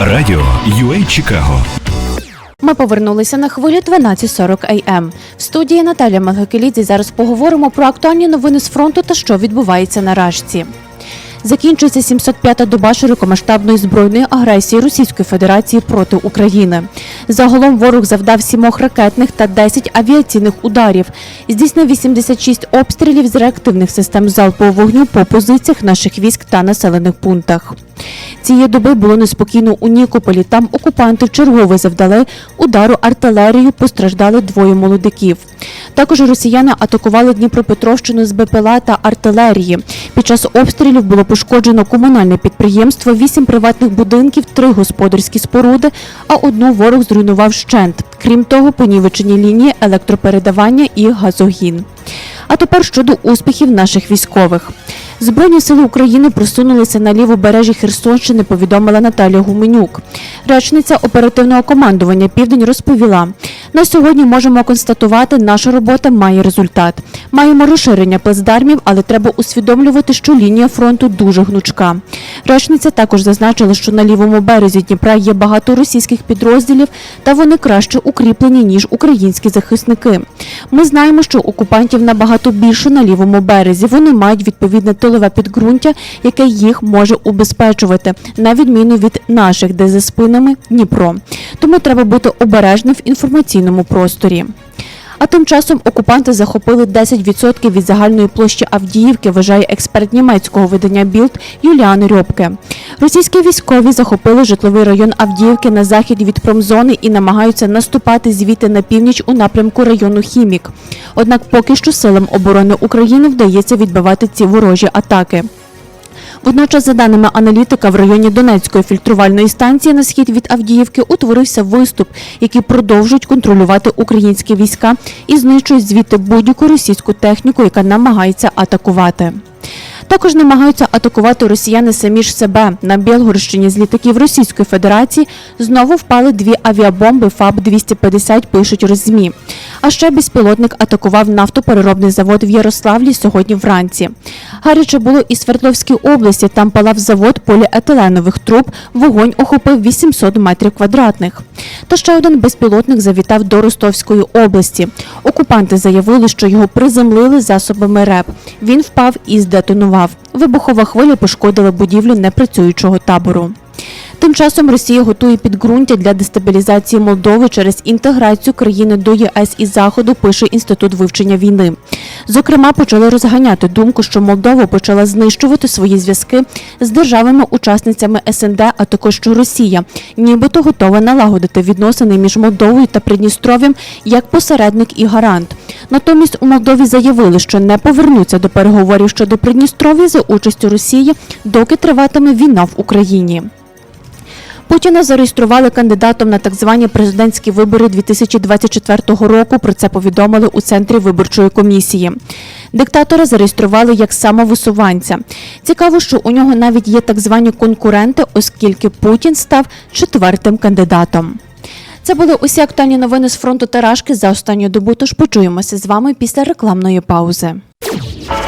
Радіо UA Чикаго Ми повернулися на хвилю 12.40 АМ. В студії Наталя Малгакелідзе зараз поговоримо про актуальні новини з фронту та що відбувається на Рашці. Закінчується 705-та доба широкомасштабної збройної агресії Російської Федерації проти України. Загалом ворог завдав сімох ракетних та 10 авіаційних ударів, здійснив 86 обстрілів з реактивних систем залпового вогню по позиціях наших військ та населених пунктах. Цієї доби було неспокійно у Нікополі. Там окупанти вчергове завдали удару артилерію, постраждали двоє молодиків. Також росіяни атакували Дніпропетровщину з БПЛА та артилерії. Під час обстрілів було пошкоджено комунальне підприємство, вісім приватних будинків, три господарські споруди, а одну ворог зруйнував щент. Крім того, понівечені лінії електропередавання і газогін. А тепер щодо успіхів наших військових. Збройні сили України просунулися на лівобережжі Херсонщини, повідомила Наталія Гуменюк. Речниця оперативного командування Південь розповіла: на сьогодні можемо констатувати, наша робота має результат. Маємо розширення плацдармів, але треба усвідомлювати, що лінія фронту дуже гнучка. Речниця також зазначила, що на лівому березі Дніпра є багато російських підрозділів, та вони краще укріплені ніж українські захисники. Ми знаємо, що окупантів набагато більше на лівому березі. Вони мають відповідне тилове підґрунтя, яке їх може убезпечувати, на відміну від наших, де за спинами Дніпро. Тому треба бути обережним в інформаційному просторі. А тим часом окупанти захопили 10% від загальної площі Авдіївки, вважає експерт німецького видання Білд Юліан Рьопке. Російські військові захопили житловий район Авдіївки на захід від промзони і намагаються наступати звідти на північ у напрямку району Хімік. Однак поки що силам оборони України вдається відбивати ці ворожі атаки. Водночас, за даними аналітика, в районі Донецької фільтрувальної станції на схід від Авдіївки утворився виступ, який продовжують контролювати українські війська і знищують звідти будь-яку російську техніку, яка намагається атакувати. Також намагаються атакувати росіяни самі ж себе. На Білгородщині з літаків Російської Федерації знову впали дві авіабомби ФАБ-250, пишуть роззмі. А ще безпілотник атакував нафтопереробний завод в Ярославлі сьогодні вранці. Гаряче було і Свердловській області. Там палав завод поліетиленових труб. Вогонь охопив 800 метрів квадратних. Та ще один безпілотник завітав до Ростовської області. Окупанти заявили, що його приземлили засобами РЕП. Він впав і здетонував. Вибухова хвиля пошкодила будівлю непрацюючого табору. Тим часом Росія готує підґрунтя для дестабілізації Молдови через інтеграцію країни до ЄС і Заходу, пише Інститут вивчення війни. Зокрема, почали розганяти думку, що Молдова почала знищувати свої зв'язки з державами-учасницями СНД, а також що Росія, нібито готова налагодити відносини між Молдовою та Придністров'ям як посередник і гарант. Натомість у Молдові заявили, що не повернуться до переговорів щодо Придністров'я за участю Росії, доки триватиме війна в Україні. Путіна зареєстрували кандидатом на так звані президентські вибори 2024 року. Про це повідомили у центрі виборчої комісії. Диктатора зареєстрували як самовисуванця. Цікаво, що у нього навіть є так звані конкуренти, оскільки Путін став четвертим кандидатом. Це були усі актуальні новини з фронту Тарашки за останню добу. Тож почуємося з вами після рекламної паузи.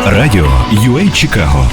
Радіо UA Чикаго